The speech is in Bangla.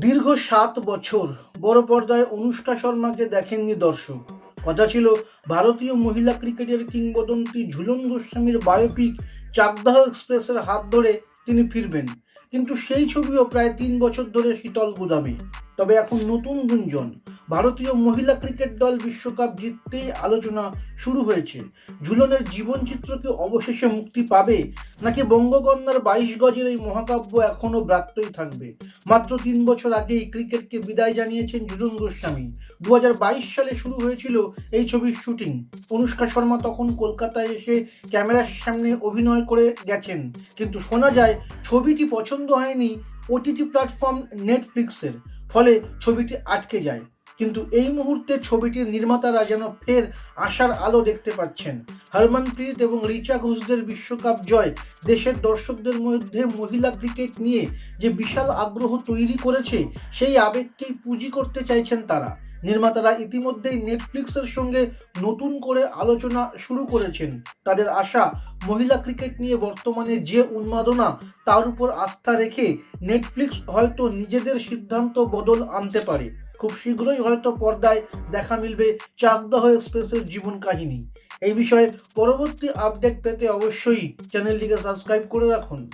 দীর্ঘ সাত বছর বড় পর্দায় অনুষ্কা শর্মাকে দেখেননি দর্শক। কথা ছিল ভারতীয় মহিলা ক্রিকেটের কিংবদন্তি ঝুলন গোস্বামীর বায়োপিক চাকদাহ এক্সপ্রেসের হাত ধরে তিনি ফিরবেন। কিন্তু সেই ছবিও প্রায় তিন বছর ধরে শীতল গুদামে। তবে এখন নতুন গুঞ্জন। ভারতীয় মহিলা ক্রিকেট দল বিশ্বকাপ জিততেই আলোচনা শুরু হয়েছে। ঝুলনের জীবনচিত্র কি অবশেষে মুক্তি পাবে? নাকি বঙ্গকন্যার বাইশ গজের এই মহাকাব্য এখনও ব্রাত্যই থাকবে? মাত্র তিন বছর আগেই ক্রিকেটকে বিদায় জানিয়েছেন ঝুলন গোস্বামী। দু হাজার বাইশ সালে শুরু হয়েছিল এই ছবির শুটিং। অনুষ্কা শর্মা তখন কলকাতায় এসে ক্যামেরার সামনে অভিনয় করে গেছেন। কিন্তু শোনা যায়, ছবিটি পছন্দ হয়নি ওটিটি প্ল্যাটফর্ম নেটফ্লিক্সের। ফলে ছবিটি আটকে যায়। কিন্তু এই মুহূর্তে ছবিটির নির্মাতারা যেন ফের আশার আলো দেখতে পাচ্ছেন। হরমনপ্রীত এবং রিচা ঘোষদের বিশ্বকাপ জয় দেশের দর্শকদের মধ্যে মহিলা ক্রিকেট নিয়ে যে বিশাল আগ্রহ তৈরি করেছে, সেই আবেগকেই পুঁজি করতে চাইছেন তারা। নির্মাতারা ইতিমধ্যেই নেটফ্লিক্সের সঙ্গে নতুন করে আলোচনা শুরু করেছেন। তাদের আশা, মহিলা ক্রিকেট নিয়ে বর্তমানে যে উন্মাদনা, তার উপর আস্থা রেখে নেটফ্লিক্স হয়তো নিজেদের সিদ্ধান্ত বদল আনতে পারে। খুব শীঘ্রই হয়তো পর্দায় দেখা মিলবে চাকদহ এক্সপ্রেসের জীবন কাহিনী। এই বিষয়ে পরবর্তী আপডেট পেতে অবশ্যই চ্যানেলটিকে সাবস্ক্রাইব করে রাখুন।